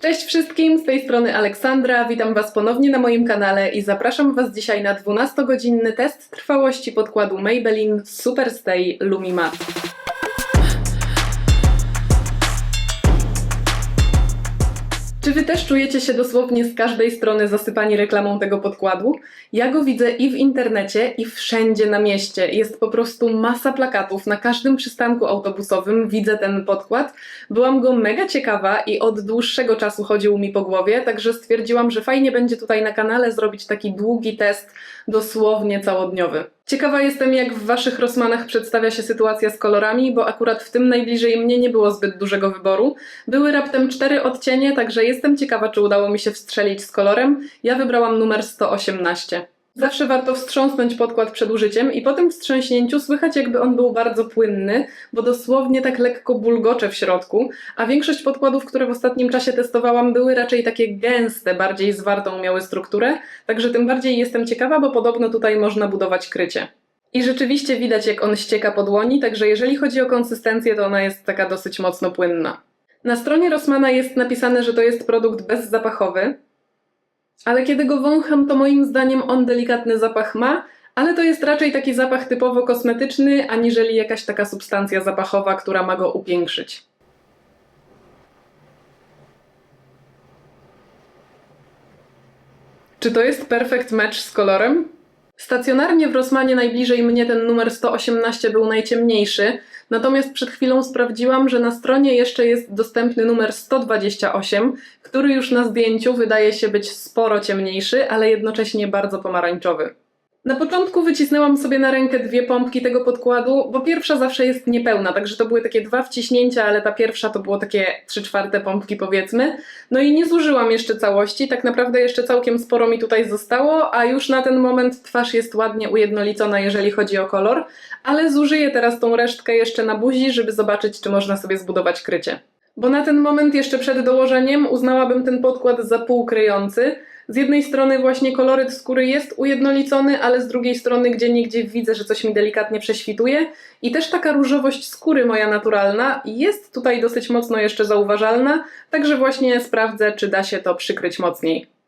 Cześć wszystkim, z tej strony Aleksandra, witam Was ponownie na moim kanale i zapraszam Was dzisiaj na 12-godzinny test trwałości podkładu Maybelline Superstay Lumi Matte. Czy Wy też czujecie się dosłownie z każdej strony zasypani reklamą tego podkładu? Ja go widzę i w internecie, i wszędzie na mieście. Jest po prostu masa plakatów. Na każdym przystanku autobusowym widzę ten podkład. Byłam go mega ciekawa i od dłuższego czasu chodził mi po głowie, także stwierdziłam, że fajnie będzie tutaj na kanale zrobić taki długi test, dosłownie całodniowy. Ciekawa jestem, jak w Waszych Rossmanach przedstawia się sytuacja z kolorami, bo akurat w tym najbliżej mnie nie było zbyt dużego wyboru. Były raptem cztery odcienie, także jestem ciekawa, czy udało mi się wstrzelić z kolorem. Ja wybrałam numer 118. Zawsze warto wstrząsnąć podkład przed użyciem i po tym wstrząśnięciu słychać jakby on był bardzo płynny, bo dosłownie tak lekko bulgocze w środku, a większość podkładów, które w ostatnim czasie testowałam, były raczej takie gęste, bardziej zwartą miały strukturę, także tym bardziej jestem ciekawa, bo podobno tutaj można budować krycie. I rzeczywiście widać jak on ścieka po dłoni, także jeżeli chodzi o konsystencję, to ona jest taka dosyć mocno płynna. Na stronie Rossmana jest napisane, że to jest produkt bezzapachowy, ale kiedy go wącham, to moim zdaniem on delikatny zapach ma, ale to jest raczej taki zapach typowo kosmetyczny, aniżeli jakaś taka substancja zapachowa, która ma go upiększyć. Czy to jest perfect match z kolorem? Stacjonarnie w Rossmanie najbliżej mnie ten numer 118 był najciemniejszy, natomiast przed chwilą sprawdziłam, że na stronie jeszcze jest dostępny numer 128, który już na zdjęciu wydaje się być sporo ciemniejszy, ale jednocześnie bardzo pomarańczowy. Na początku wycisnęłam sobie na rękę dwie pompki tego podkładu, bo pierwsza zawsze jest niepełna, także to były takie dwa wciśnięcia, ale ta pierwsza to było takie trzy czwarte pompki powiedzmy. No i nie zużyłam jeszcze całości, tak naprawdę jeszcze całkiem sporo mi tutaj zostało, a już na ten moment twarz jest ładnie ujednolicona, jeżeli chodzi o kolor, ale zużyję teraz tą resztkę jeszcze na buzi, żeby zobaczyć, czy można sobie zbudować krycie. Bo na ten moment jeszcze przed dołożeniem uznałabym ten podkład za półkryjący. Z jednej strony właśnie koloryt skóry jest ujednolicony, ale z drugiej strony gdzie niegdzie widzę, że coś mi delikatnie prześwituje i też taka różowość skóry moja naturalna jest tutaj dosyć mocno jeszcze zauważalna, także właśnie sprawdzę, czy da się to przykryć mocniej.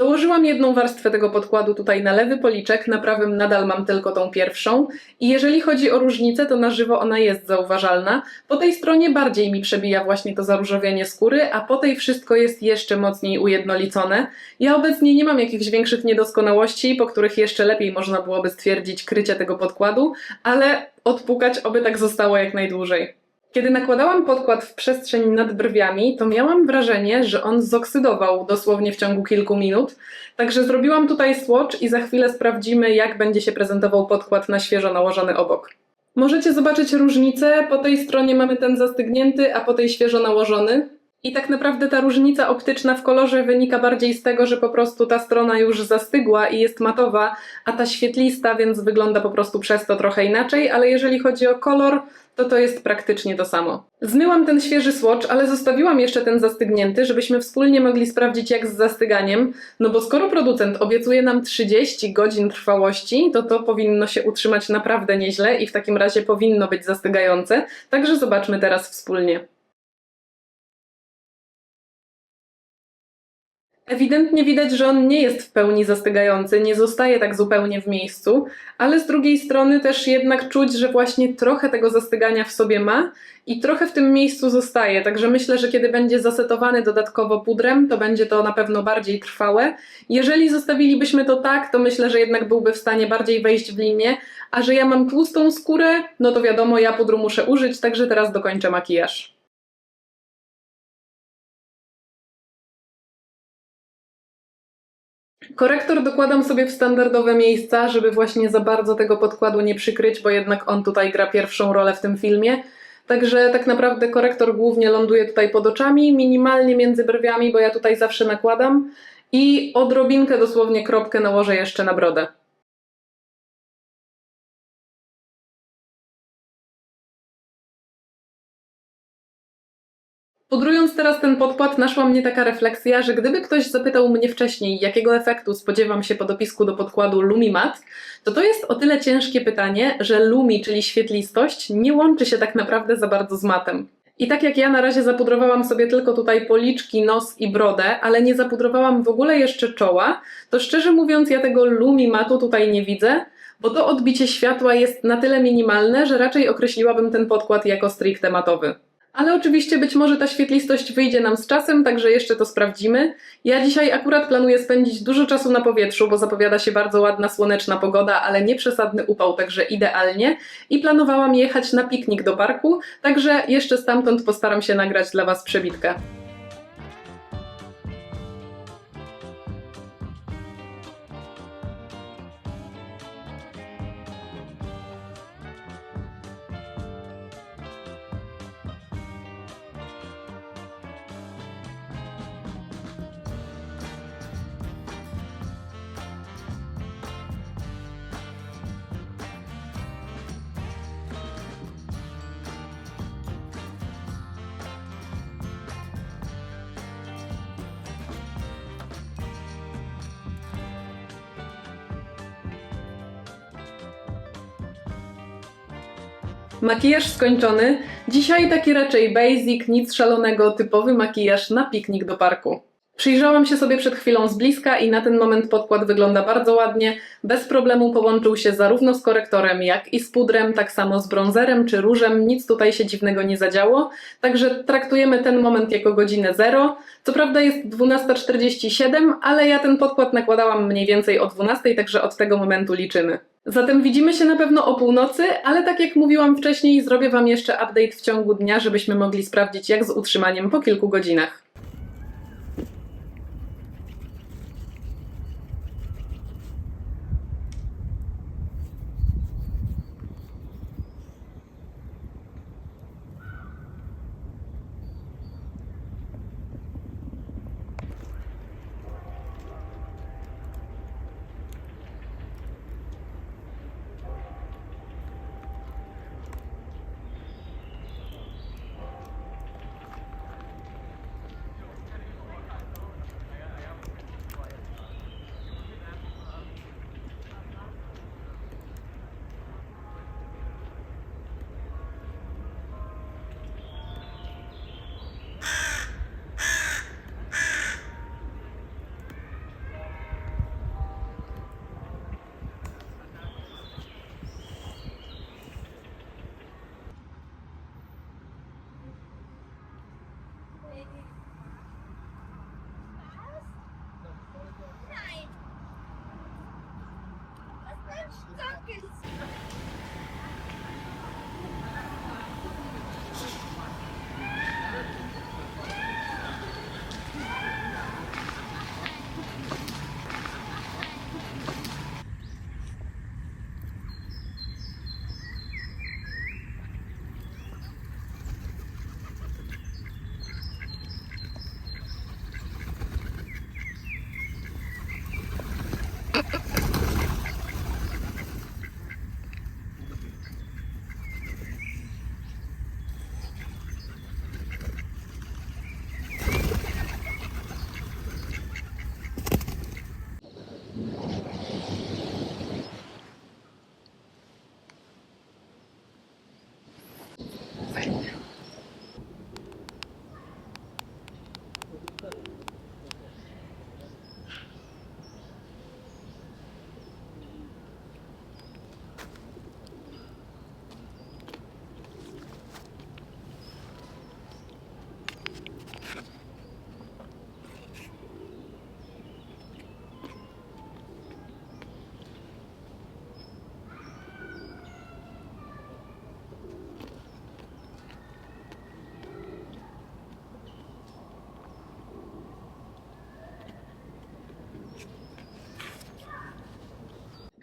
Dołożyłam jedną warstwę tego podkładu tutaj na lewy policzek, na prawym nadal mam tylko tą pierwszą i jeżeli chodzi o różnicę, to na żywo ona jest zauważalna. Po tej stronie bardziej mi przebija właśnie to zaróżowienie skóry, a po tej wszystko jest jeszcze mocniej ujednolicone. Ja obecnie nie mam jakichś większych niedoskonałości, po których jeszcze lepiej można byłoby stwierdzić krycie tego podkładu, ale odpukać, oby tak zostało jak najdłużej. Kiedy nakładałam podkład w przestrzeń nad brwiami, to miałam wrażenie, że on zoksydował dosłownie w ciągu kilku minut. Także zrobiłam tutaj swatch i za chwilę sprawdzimy, jak będzie się prezentował podkład na świeżo nałożony obok. Możecie zobaczyć różnicę. Po tej stronie mamy ten zastygnięty, a po tej świeżo nałożony. I tak naprawdę ta różnica optyczna w kolorze wynika bardziej z tego, że po prostu ta strona już zastygła i jest matowa, a ta świetlista, więc wygląda po prostu przez to trochę inaczej, ale jeżeli chodzi o kolor, to to jest praktycznie to samo. Zmyłam ten świeży swatch, ale zostawiłam jeszcze ten zastygnięty, żebyśmy wspólnie mogli sprawdzić jak z zastyganiem, no bo skoro producent obiecuje nam 30 godzin trwałości, to to powinno się utrzymać naprawdę nieźle i w takim razie powinno być zastygające, także zobaczmy teraz wspólnie. Ewidentnie widać, że on nie jest w pełni zastygający, nie zostaje tak zupełnie w miejscu, ale z drugiej strony też jednak czuć, że właśnie trochę tego zastygania w sobie ma i trochę w tym miejscu zostaje. Także myślę, że kiedy będzie zasetowany dodatkowo pudrem, to będzie to na pewno bardziej trwałe. Jeżeli zostawilibyśmy to tak, to myślę, że jednak byłby w stanie bardziej wejść w linię, a że ja mam tłustą skórę, no to wiadomo, ja pudru muszę użyć, także teraz dokończę makijaż. Korektor dokładam sobie w standardowe miejsca, żeby właśnie za bardzo tego podkładu nie przykryć, bo jednak on tutaj gra pierwszą rolę w tym filmie. Także tak naprawdę korektor głównie ląduje tutaj pod oczami, minimalnie między brwiami, bo ja tutaj zawsze nakładam i odrobinkę, dosłownie kropkę nałożę jeszcze na brodę. Pudrując teraz ten podkład, naszła mnie taka refleksja, że gdyby ktoś zapytał mnie wcześniej, jakiego efektu spodziewam się po dopisku do podkładu Lumi Matte, to to jest o tyle ciężkie pytanie, że lumi, czyli świetlistość, nie łączy się tak naprawdę za bardzo z matem. I tak jak ja na razie zapudrowałam sobie tylko tutaj policzki, nos i brodę, ale nie zapudrowałam w ogóle jeszcze czoła, to szczerze mówiąc ja tego lumi matu tutaj nie widzę, bo to odbicie światła jest na tyle minimalne, że raczej określiłabym ten podkład jako stricte matowy. Ale oczywiście być może ta świetlistość wyjdzie nam z czasem, także jeszcze to sprawdzimy. Ja dzisiaj akurat planuję spędzić dużo czasu na powietrzu, bo zapowiada się bardzo ładna słoneczna pogoda, ale nie przesadny upał, także idealnie. I planowałam jechać na piknik do parku, także jeszcze stamtąd postaram się nagrać dla Was przebitkę. Makijaż skończony. Dzisiaj taki raczej basic, nic szalonego, typowy makijaż na piknik do parku. Przyjrzałam się sobie przed chwilą z bliska i na ten moment podkład wygląda bardzo ładnie. Bez problemu połączył się zarówno z korektorem, jak i z pudrem, tak samo z bronzerem czy różem. Nic tutaj się dziwnego nie zadziało. Także traktujemy ten moment jako godzinę zero. Co prawda jest 12.47, ale ja ten podkład nakładałam mniej więcej o 12, także od tego momentu liczymy. Zatem widzimy się na pewno o północy, ale tak jak mówiłam wcześniej, zrobię Wam jeszcze update w ciągu dnia, żebyśmy mogli sprawdzić jak z utrzymaniem po kilku godzinach.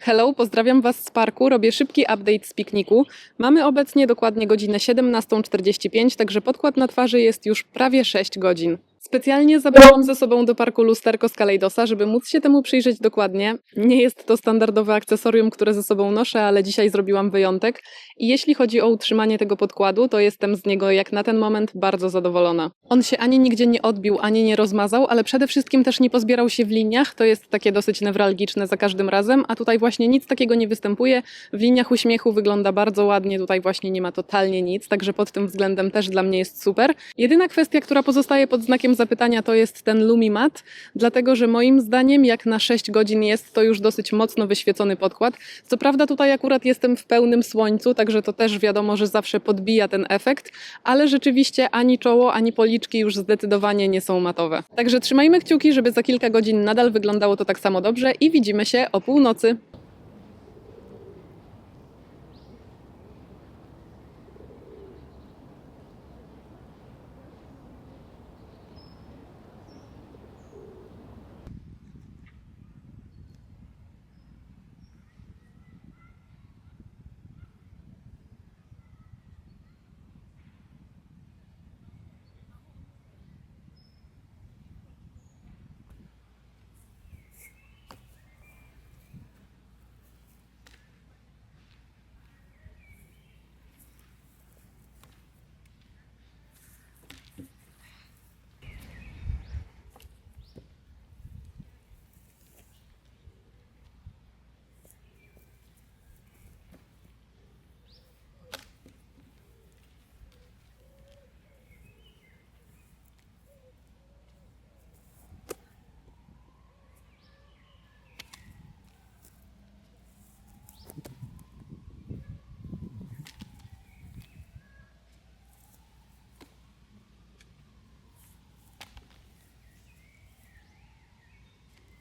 Hello, pozdrawiam Was z parku. Robię szybki update z pikniku. Mamy obecnie dokładnie godzinę 17.45, także podkład na twarzy jest już prawie 6 godzin. Specjalnie zabrałam ze sobą do parku lusterko z Kaleidosa, żeby móc się temu przyjrzeć dokładnie. Nie jest to standardowe akcesorium, które ze sobą noszę, ale dzisiaj zrobiłam wyjątek. I jeśli chodzi o utrzymanie tego podkładu, to jestem z niego jak na ten moment bardzo zadowolona. On się ani nigdzie nie odbił, ani nie rozmazał, ale przede wszystkim też nie pozbierał się w liniach. To jest takie dosyć newralgiczne za każdym razem, a tutaj właśnie nic takiego nie występuje. W liniach uśmiechu wygląda bardzo ładnie, tutaj właśnie nie ma totalnie nic, także pod tym względem też dla mnie jest super. Jedyna kwestia, która pozostaje pod znakiem zapytania, to jest ten Lumimat, dlatego że moim zdaniem, jak na 6 godzin jest to już dosyć mocno wyświecony podkład. Co prawda, tutaj akurat jestem w pełnym słońcu, także to też wiadomo, że zawsze podbija ten efekt, ale rzeczywiście ani czoło, ani policzki już zdecydowanie nie są matowe. Także trzymajmy kciuki, żeby za kilka godzin nadal wyglądało to tak samo dobrze i widzimy się o północy.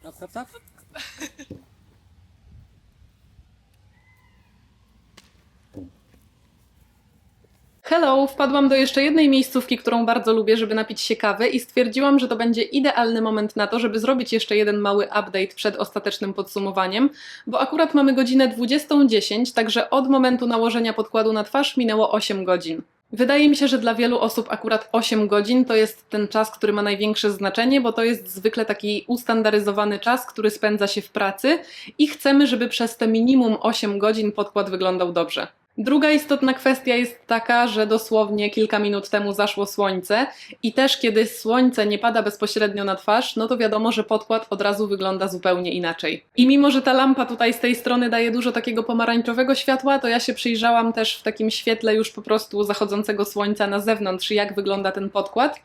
Tap, tap, tap. Hello, wpadłam do jeszcze jednej miejscówki, którą bardzo lubię, żeby napić się kawy i stwierdziłam, że to będzie idealny moment na to, żeby zrobić jeszcze jeden mały update przed ostatecznym podsumowaniem, bo akurat mamy godzinę 20.10, także od momentu nałożenia podkładu na twarz minęło 8 godzin. Wydaje mi się, że dla wielu osób akurat 8 godzin to jest ten czas, który ma największe znaczenie, bo to jest zwykle taki ustandaryzowany czas, który spędza się w pracy i chcemy, żeby przez te minimum 8 godzin podkład wyglądał dobrze. Druga istotna kwestia jest taka, że dosłownie kilka minut temu zaszło słońce i też kiedy słońce nie pada bezpośrednio na twarz, no to wiadomo, że podkład od razu wygląda zupełnie inaczej. I mimo, że ta lampa tutaj z tej strony daje dużo takiego pomarańczowego światła, to ja się przyjrzałam też w takim świetle już po prostu zachodzącego słońca na zewnątrz, jak wygląda ten podkład.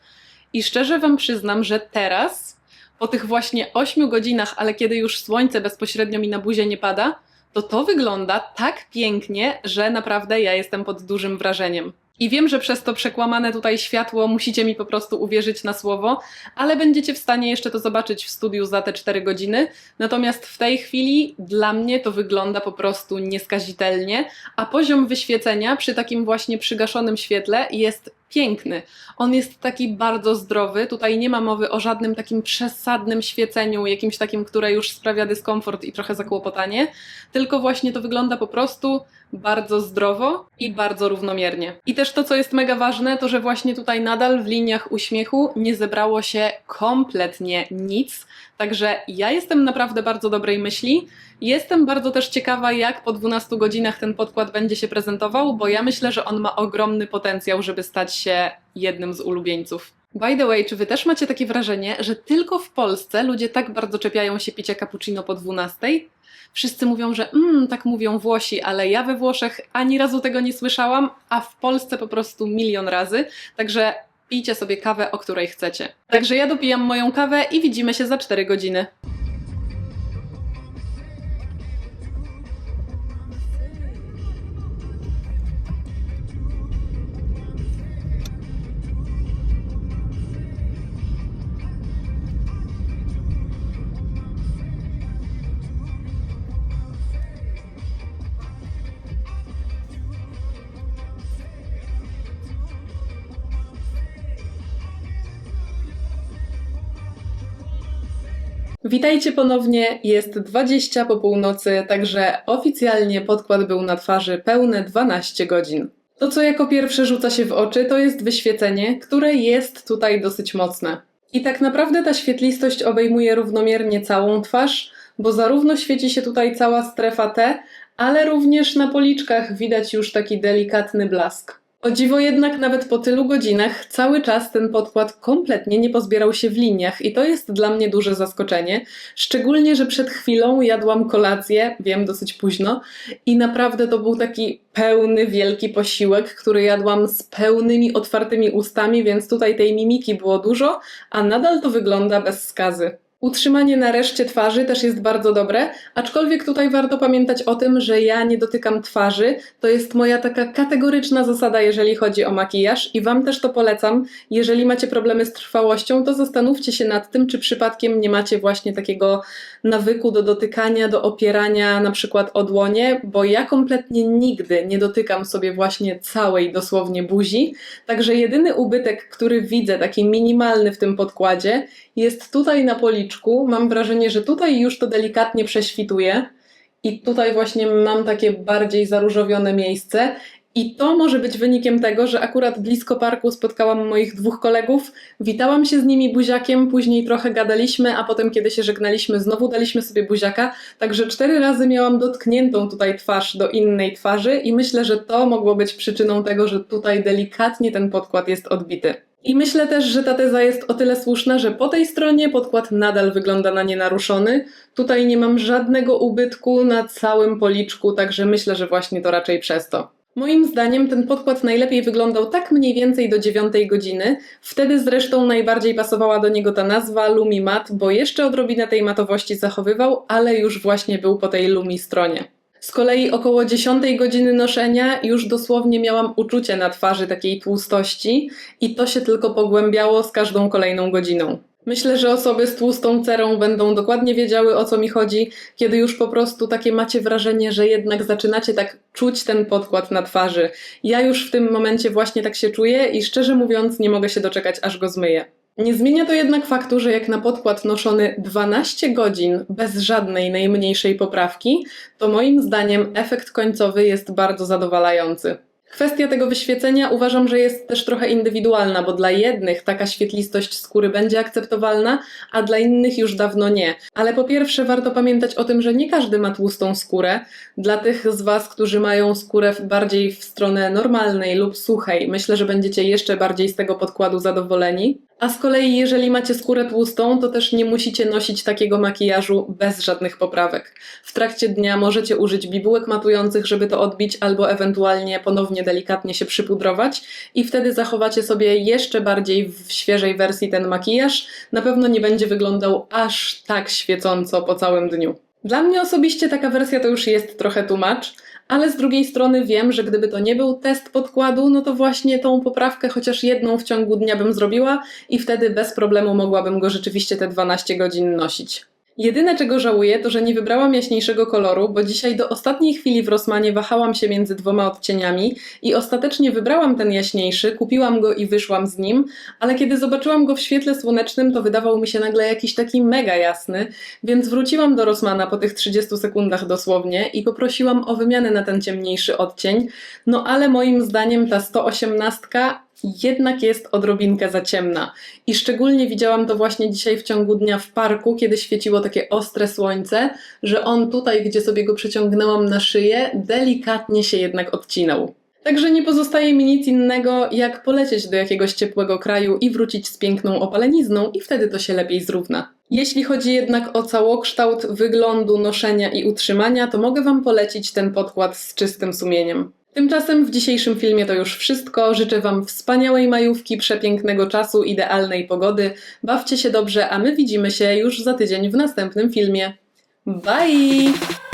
I szczerze Wam przyznam, że teraz, po tych właśnie 8 godzinach, ale kiedy już słońce bezpośrednio mi na buzię nie pada, to to wygląda tak pięknie, że naprawdę ja jestem pod dużym wrażeniem. I wiem, że przez to przekłamane tutaj światło musicie mi po prostu uwierzyć na słowo, ale będziecie w stanie jeszcze to zobaczyć w studiu za te 4 godziny. Natomiast w tej chwili dla mnie to wygląda po prostu nieskazitelnie, a poziom wyświecenia przy takim właśnie przygaszonym świetle jest piękny. On jest taki bardzo zdrowy. Tutaj nie ma mowy o żadnym takim przesadnym świeceniu, jakimś takim, które już sprawia dyskomfort i trochę zakłopotanie, tylko właśnie to wygląda po prostu bardzo zdrowo i bardzo równomiernie. I też to, co jest mega ważne, to że właśnie tutaj nadal w liniach uśmiechu nie zebrało się kompletnie nic. Także ja jestem naprawdę bardzo dobrej myśli. Jestem bardzo też ciekawa, jak po 12 godzinach ten podkład będzie się prezentował, bo ja myślę, że on ma ogromny potencjał, żeby stać się jednym z ulubieńców. By the way, czy wy też macie takie wrażenie, że tylko w Polsce ludzie tak bardzo czepiają się picia cappuccino po 12? Wszyscy mówią, że mm, tak mówią Włosi, ale ja we Włoszech ani razu tego nie słyszałam, a w Polsce po prostu milion razy. Także pijcie sobie kawę, o której chcecie. Także ja dopijam moją kawę i widzimy się za 4 godziny. Witajcie ponownie. Jest 20 po północy, także oficjalnie podkład był na twarzy pełne 12 godzin. To, co jako pierwsze rzuca się w oczy, to jest wyświecenie, które jest tutaj dosyć mocne. I tak naprawdę ta świetlistość obejmuje równomiernie całą twarz, bo zarówno świeci się tutaj cała strefa T, ale również na policzkach widać już taki delikatny blask. O dziwo jednak nawet po tylu godzinach cały czas ten podkład kompletnie nie pozbierał się w liniach i to jest dla mnie duże zaskoczenie, szczególnie, że przed chwilą jadłam kolację, wiem dosyć późno, i naprawdę to był taki pełny, wielki posiłek, który jadłam z pełnymi, otwartymi ustami, więc tutaj tej mimiki było dużo, a nadal to wygląda bez skazy. Utrzymanie na reszcie twarzy też jest bardzo dobre, aczkolwiek tutaj warto pamiętać o tym, że ja nie dotykam twarzy. To jest moja taka kategoryczna zasada, jeżeli chodzi o makijaż i Wam też to polecam. Jeżeli macie problemy z trwałością, to zastanówcie się nad tym, czy przypadkiem nie macie właśnie takiego nawyku do dotykania, do opierania na przykład o dłonie, bo ja kompletnie nigdy nie dotykam sobie właśnie całej dosłownie buzi. Także jedyny ubytek, który widzę, taki minimalny w tym podkładzie, jest tutaj na policzku. Mam wrażenie, że tutaj już to delikatnie prześwituje. I tutaj właśnie mam takie bardziej zaróżowione miejsce. I to może być wynikiem tego, że akurat blisko parku spotkałam moich dwóch kolegów, witałam się z nimi buziakiem, później trochę gadaliśmy, a potem, kiedy się żegnaliśmy, znowu daliśmy sobie buziaka. Także cztery razy miałam dotkniętą tutaj twarz do innej twarzy, i myślę, że to mogło być przyczyną tego, że tutaj delikatnie ten podkład jest odbity. I myślę też, że ta teza jest o tyle słuszna, że po tej stronie podkład nadal wygląda na nienaruszony. Tutaj nie mam żadnego ubytku na całym policzku, także myślę, że właśnie to raczej przez to. Moim zdaniem ten podkład najlepiej wyglądał tak mniej więcej do dziewiątej godziny. Wtedy zresztą najbardziej pasowała do niego ta nazwa Lumi Matte, bo jeszcze odrobinę tej matowości zachowywał, ale już właśnie był po tej Lumi stronie. Z kolei około 10 godziny noszenia już dosłownie miałam uczucie na twarzy takiej tłustości i to się tylko pogłębiało z każdą kolejną godziną. Myślę, że osoby z tłustą cerą będą dokładnie wiedziały o co mi chodzi, kiedy już po prostu takie macie wrażenie, że jednak zaczynacie tak czuć ten podkład na twarzy. Ja już w tym momencie właśnie tak się czuję i szczerze mówiąc nie mogę się doczekać aż go zmyję. Nie zmienia to jednak faktu, że jak na podkład noszony 12 godzin bez żadnej najmniejszej poprawki, to moim zdaniem efekt końcowy jest bardzo zadowalający. Kwestia tego wyświecenia uważam, że jest też trochę indywidualna, bo dla jednych taka świetlistość skóry będzie akceptowalna, a dla innych już dawno nie. Ale po pierwsze warto pamiętać o tym, że nie każdy ma tłustą skórę. Dla tych z Was, którzy mają skórę bardziej w stronę normalnej lub suchej, myślę, że będziecie jeszcze bardziej z tego podkładu zadowoleni. A z kolei, jeżeli macie skórę tłustą, to też nie musicie nosić takiego makijażu bez żadnych poprawek. W trakcie dnia możecie użyć bibułek matujących, żeby to odbić, albo ewentualnie ponownie delikatnie się przypudrować i wtedy zachowacie sobie jeszcze bardziej w świeżej wersji ten makijaż. Na pewno nie będzie wyglądał aż tak świecąco po całym dniu. Dla mnie osobiście taka wersja to już jest trochę tłumacz, ale z drugiej strony wiem, że gdyby to nie był test podkładu, no to właśnie tą poprawkę chociaż jedną w ciągu dnia bym zrobiła i wtedy bez problemu mogłabym go rzeczywiście te 12 godzin nosić. Jedyne czego żałuję, to że nie wybrałam jaśniejszego koloru, bo dzisiaj do ostatniej chwili w Rossmanie wahałam się między dwoma odcieniami i ostatecznie wybrałam ten jaśniejszy, kupiłam go i wyszłam z nim, ale kiedy zobaczyłam go w świetle słonecznym, to wydawał mi się nagle jakiś taki mega jasny, więc wróciłam do Rossmana po tych 30 sekundach dosłownie i poprosiłam o wymianę na ten ciemniejszy odcień, no ale moim zdaniem ta 118 jednak jest odrobinkę za ciemna. I szczególnie widziałam to właśnie dzisiaj w ciągu dnia w parku, kiedy świeciło takie ostre słońce, że on tutaj, gdzie sobie go przeciągnęłam na szyję, delikatnie się jednak odcinał. Także nie pozostaje mi nic innego, jak polecieć do jakiegoś ciepłego kraju i wrócić z piękną opalenizną, i wtedy to się lepiej zrówna. Jeśli chodzi jednak o całokształt wyglądu, noszenia i utrzymania, to mogę Wam polecić ten podkład z czystym sumieniem. Tymczasem w dzisiejszym filmie to już wszystko. Życzę Wam wspaniałej majówki, przepięknego czasu, idealnej pogody. Bawcie się dobrze, a my widzimy się już za tydzień w następnym filmie. Bye!